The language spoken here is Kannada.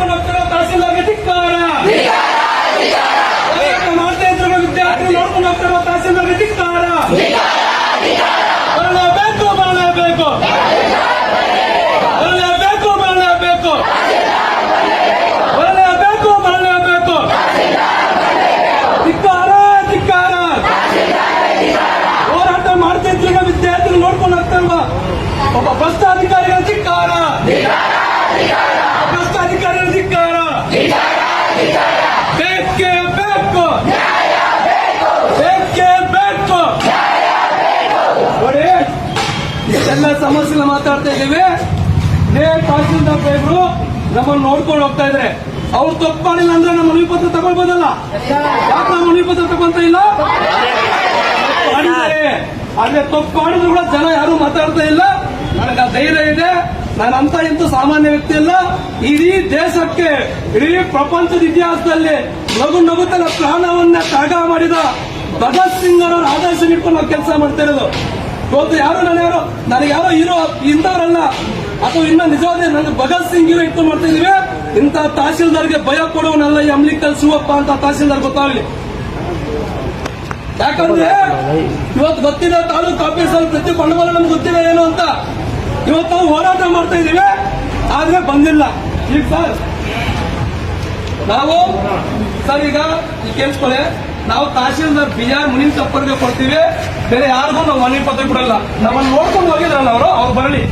ನೋಡ್ಕೊಂಡು ತಹಸೀಲ್ದಾರ್ಗೆ ಧಿಕ್ಕಾರ. ಮಾಡ್ತಾ ಇದ್ರು ವಿದ್ಯಾರ್ಥಿ ನೋಡ್ಕೊಂಡು ಹೋಗ್ತಿರೋ ತಹಸೀಲ್ದಾರ್ಗೆ ಧಿಕ್ಕಾರ? ಬರಲೇಬೇಕು ಬರಲೇಬೇಕು ಬರಲೇಬೇಕು ಬರಲೇಬೇಕು ಬರಲೇಬೇಕು ಬರಲೇಬೇಕು ಧಿಕ್ಕಾರ ಧಿಕ್ಕಾರ. ಹೋರಾಟ ಮಾಡ್ತಿದ್ರು ವಿದ್ಯಾರ್ಥಿಗಳು ನೋಡ್ಕೊಂಡು ಹೋಗ್ತಿಲ್ವಾ ಒಬ್ಬ ಭ್ರಷ್ಟಾಧಿಕಾರಿಗಳ ಇಷ್ಟೆಲ್ಲ ಸಮಸ್ಯೆ ಮಾತಾಡ್ತಾ ಇದ್ದೀವಿ. ನೇ ತಹಸೀಲ್ದಾರ್ ಸಾಹೇಬರು ನಮ್ಮನ್ನು ನೋಡ್ಕೊಂಡು ಹೋಗ್ತಾ ಇದ್ರೆ. ಅವ್ರು ತಪ್ಪು ಮಾಡಿಲ್ಲ ಅಂದ್ರೆ ನಮ್ಮ ಮನವಿ ಪತ್ರ ತಗೊಳ್ಬೋದಲ್ಲ? ಯಾಕೆ ನಮ್ಮ ಮನವಿ ಪತ್ರ ತಗೊಂತ ಇಲ್ಲ? ಅಲ್ಲಿ ತಪ್ಪು ಮಾಡಿದ್ರು ಕೂಡ ಜನ ಯಾರು ಮಾತಾಡ್ತಾ ಇಲ್ಲ. ನನಗೆ ಧೈರ್ಯ ಇದೆ. ನಾನು ಅಂತ ಇಂತ ಸಾಮಾನ್ಯ ವ್ಯಕ್ತಿ ಅಲ್ಲ. ಇಡೀ ದೇಶಕ್ಕೆ, ಇಡೀ ಪ್ರಪಂಚದ ಇತಿಹಾಸದಲ್ಲಿ ನಗು ನಗುತ್ತಲ ಪ್ರಾಣವನ್ನ ತ್ಯಾಗ ಮಾಡಿದ ಭಗತ್ ಸಿಂಗ್ ಅವರ ಆದೇಶ ಇಟ್ಕೊಂಡು ನಾವು ಕೆಲಸ ಮಾಡ್ತಾ ಇರೋದು. ಇವತ್ತು ಯಾರು ನಾನು ಯಾರು? ನನಗೆ ಯಾರೋ ಇರೋ ಇಂಥವ್ರಲ್ಲ. ಅಥವಾ ಇನ್ನ ನಿಜವಾದ ನನಗೆ ಭಗತ್ ಸಿಂಗ್ ಹೀರೋ ಇಟ್ಕೊಂಡು ಮಾಡ್ತಾ ಇದೀವಿ ಇಂಥ ತಹಸೀಲ್ದಾರ್ಗೆ ಭಯ ಕೊಡೋನಲ್ಲ ಈ ಅಮ್ಲಿಕಲ್ ಶಿವಪ್ಪ ಅಂತ ತಹಸೀಲ್ದಾರ್ ಗೊತ್ತಾಗ್ಲಿ. ಯಾಕಂದ್ರೆ ಇವತ್ತು ಗೊತ್ತಿದೆ ತಾಲೂಕು ಆಫೀಸಲ್ಲಿ ಪ್ರತಿ ಬಂಡವಾಳ ನಮ್ಗೆ ಗೊತ್ತಿದೆ ಏನು ಅಂತ. ಇವತ್ತು ನಾವು ಹೋರಾಟ ಮಾಡ್ತಾ ಇದೀವಿ ಆದ್ರೆ ಬಂದಿಲ್ಲ. ಈಗ ಸರ್ ನಾವು ಸರ್ ಈಗ ಕೇಳಿಸ್ಕೊಳ್ಳಿ. ನಾವು ತಹಸೀಲ್ದಾರ್ ಬಿ ಆರ್ ಮುನಿನ್ ತಪ್ಪರ್ಗೆ ಕೊಡ್ತೀವಿ. ಬೇರೆ ಯಾರಿಗೂ ನಾವು ಮನೆ ಪತ್ರ ಕೊಡಲ್ಲ. ನಮ್ಮನ್ನು ನೋಡ್ಕೊಂಡು ಹೋಗಿದ್ರಲ್ಲ ಅವರು? ಅವ್ರು ಬರಲಿ.